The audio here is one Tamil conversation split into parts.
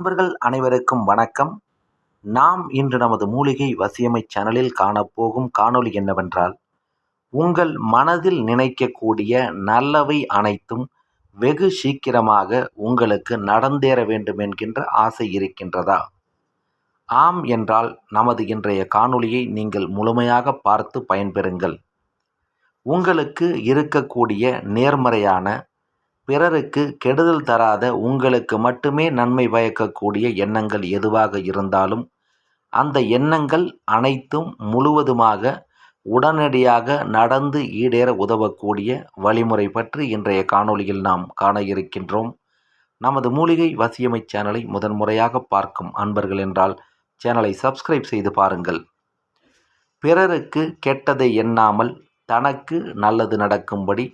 நண்பர்கள் அனைவருக்கும் வணக்கம். நாம் இன்று நமது மூலிகை வசியமை சேனலில் காணப்போகும் காணொளி என்னவென்றால் உங்கள் மனதில் நினைக்கக்கூடிய நல்லவை அனைத்தும் வெகு சீக்கிரமாக உங்களுக்கு நடந்தேற வேண்டும் என்கின்ற ஆசை இருக்கின்றதா? ஆம் என்றால் நமது இன்றைய காணொளியை நீங்கள் முழுமையாக பார்த்து பயன்பெறுங்கள். உங்களுக்கு இருக்கக்கூடிய நேர்மறையான பிறருக்கு கெடுதல் தராத உங்களுக்கு மட்டுமே நன்மை பயக்கக்கூடிய எண்ணங்கள் எதுவாக இருந்தாலும் அந்த எண்ணங்கள் அனைத்தும் முழுவதுமாக உடனடியாக நடந்து ஈடேற உதவக்கூடிய வழிமுறை பற்றி இன்றைய காணொளியில் நாம் காண இருக்கின்றோம். நமது மூலிகை வசியமை சேனலை முதன்முறையாக பார்க்கும் அன்பர்கள் என்றால் சேனலை சப்ஸ்கிரைப் செய்து பாருங்கள். பிறருக்கு கெட்டதை எண்ணாமல் தனக்கு நல்லது நடக்கும்படி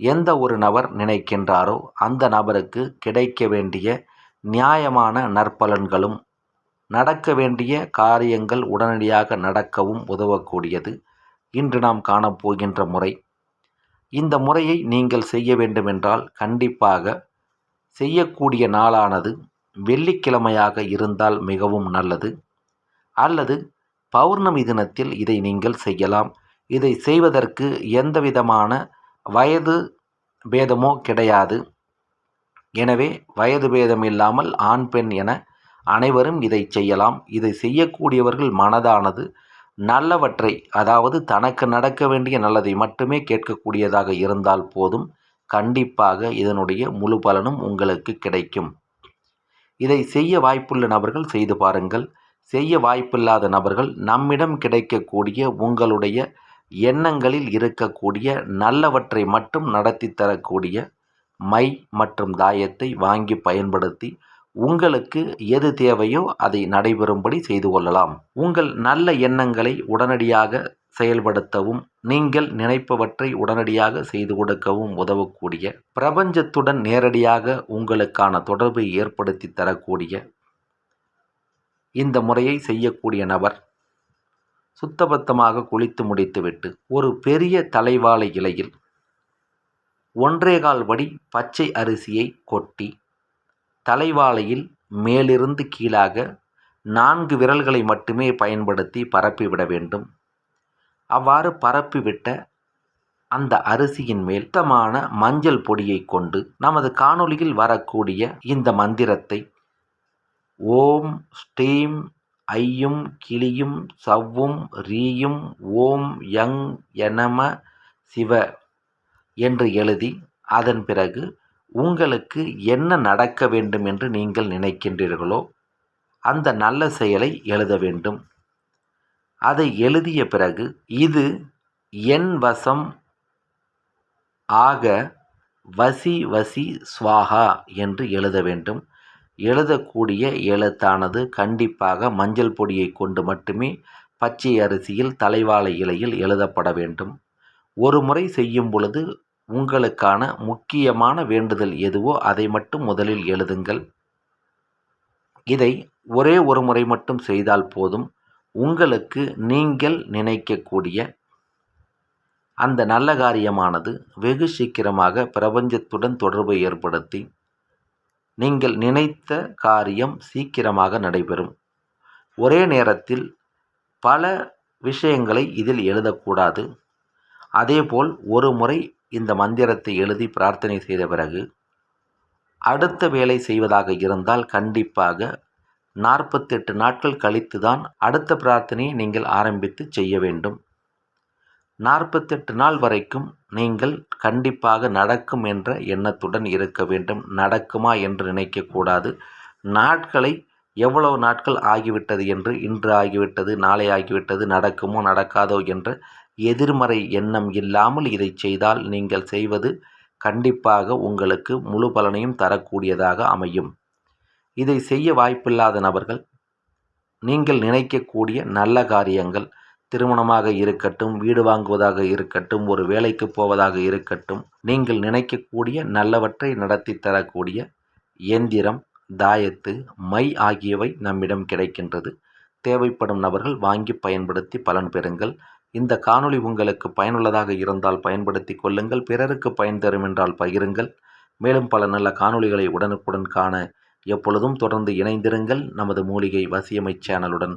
எந்த ஒரு நபர் நினைக்கின்றாரோ அந்த நபருக்கு கிடைக்க வேண்டிய நியாயமான நற்பலன்களும் நடக்க வேண்டிய காரியங்கள் உடனடியாக நடக்கவும் உதவக்கூடியது. இன்று நாம் காணப்போகின்ற முறை. இந்த முறையை நீங்கள் செய்ய வேண்டுமென்றால் கண்டிப்பாக செய்யக்கூடிய நாளானது வெள்ளிக்கிழமையாக இருந்தால் மிகவும் நல்லது. அல்லது பௌர்ணமி தினத்தில் இதை நீங்கள் செய்யலாம். இதை செய்வதற்கு எந்தவிதமான வயது பேதமோ கிடையாது. எனவே வயது பேதம் இல்லாமல் ஆண் பெண் என அனைவரும் இதை செய்யலாம். இதை செய்யக்கூடியவர்கள் மனதானது. நல்லவற்றை அதாவது தனக்கு நடக்க வேண்டிய நல்லதை மட்டுமே கேட்கக்கூடியதாக இருந்தால் போதும். கண்டிப்பாக இதனுடைய முழு பலனும் உங்களுக்கு கிடைக்கும். இதை செய்ய வாய்ப்புள்ள நபர்கள் செய்து பாருங்கள். செய்ய வாய்ப்பில்லாத நபர்கள் நம்மிடம் கிடைக்கக்கூடிய உங்களுடைய எண்ணங்களில் இருக்கக்கூடிய நல்லவற்றை மட்டும் நடத்தி தரக்கூடிய மை மற்றும் தாயத்தை வாங்கி பயன்படுத்தி உங்களுக்கு எது தேவையோ அதை நடைபெறும்படி செய்து கொள்ளலாம். உங்கள் நல்ல எண்ணங்களை உடனடியாக செயல்படுத்தவும் நீங்கள் நினைப்பவற்றை உடனடியாக செய்து கொடுக்கவும் உதவக்கூடிய பிரபஞ்சத்துடன் நேரடியாக உங்களுக்கான தொடர்பை ஏற்படுத்தி தரக்கூடிய இந்த முறையை செய்யக்கூடிய நபர் சுத்தபத்தமாக குளித்து முடித்துவிட்டு ஒரு பெரிய தலைவாழை இலையில் ஒன்றேகால் வடி பச்சை அரிசியை கொட்டி தலைவாழையில் மேலிருந்து கீழாக நான்கு விரல்களை மட்டுமே பயன்படுத்தி பரப்பிவிட வேண்டும். அவ்வாறு பரப்பிவிட்ட அந்த அரிசியின் மேல் சுத்தமான மஞ்சள் பொடியை கொண்டு நமது காணொளியில் வரக்கூடிய இந்த மந்திரத்தை ஓம் ஸ்டீம் ஐயும் கிளியும் சவ்வும் ரீயும் ஓம் யங் எனம சிவ என்று எழுதி அதன் பிறகு உங்களுக்கு என்ன நடக்க வேண்டும் என்று நீங்கள் நினைக்கின்றீர்களோ அந்த நல்ல செயலை எழுத வேண்டும். அதை எழுதிய பிறகு இது என் வசம் ஆக வசி வசி ஸ்வாகா என்று எழுத வேண்டும். எழுதக்கூடிய எழுத்தானது கண்டிப்பாக மஞ்சள் பொடியை கொண்டு மட்டுமே பச்சை அரிசியில் தலைவாழை இலையில் எழுதப்பட வேண்டும். ஒரு முறை செய்யும் பொழுது உங்களுக்கான முக்கியமான வேண்டுதல் எதுவோ அதை மட்டும் முதலில் எழுதுங்கள். இதை ஒரே ஒரு முறை மட்டும் செய்தால் போதும். உங்களுக்கு நீங்கள் நினைக்கக்கூடிய அந்த நல்ல காரியமானது வெகு சீக்கிரமாக பிரபஞ்சத்துடன் தொடர்பை ஏற்படுத்தி நீங்கள் நினைத்த காரியம் சீக்கிரமாக நடைபெறும். ஒரே நேரத்தில் பல விஷயங்களை இதில் எழுதக்கூடாது. அதேபோல் ஒரு முறை இந்த மந்திரத்தை எழுதி பிரார்த்தனை செய்த பிறகு அடுத்த வேலை செய்வதாக இருந்தால் கண்டிப்பாக நாற்பத்தெட்டு நாட்கள் கழித்து தான் அடுத்த பிரார்த்தனையை நீங்கள் ஆரம்பித்து செய்ய வேண்டும். நாற்பத்தெட்டு நாள் வரைக்கும் நீங்கள் கண்டிப்பாக நடக்கும் என்ற எண்ணத்துடன் இருக்க வேண்டும். நடக்குமா என்று நினைக்கக்கூடாது நாட்களை எவ்வளவு நாட்கள் ஆகிவிட்டது என்று இன்று ஆகிவிட்டது நாளை ஆகிவிட்டது நடக்குமோ நடக்காதோ என்ற எதிர்மறை எண்ணம் இல்லாமல் இதை செய்தால் நீங்கள் செய்வது கண்டிப்பாக உங்களுக்கு முழு பலனையும் தரக்கூடியதாக அமையும். இதை செய்ய வாய்ப்பில்லாத நபர்கள் நீங்கள் நினைக்கக்கூடிய நல்ல காரியங்கள் திருமணமாக இருக்கட்டும் வீடு வாங்குவதாக இருக்கட்டும் ஒரு வேலைக்கு போவதாக இருக்கட்டும் நீங்கள் நினைக்கக்கூடிய நல்லவற்றை நடத்தி தரக்கூடிய எந்திரம் தாயத்து மை ஆகியவை நம்மிடம் கிடைக்கின்றது. தேவைப்படும் நபர்கள் வாங்கி பயன்படுத்தி பலன் பெறுங்கள். இந்த காணொளி உங்களுக்கு பயனுள்ளதாக இருந்தால் பயன்படுத்தி கொள்ளுங்கள். பிறருக்கு பயன் தரும் என்றால் பகிருங்கள். மேலும் பல நல்ல காணொளிகளை உடனுக்குடன் காண எப்பொழுதும் தொடர்ந்து இணைந்திருங்கள். நமது மூலிகை வசியமை சேனலுடன்.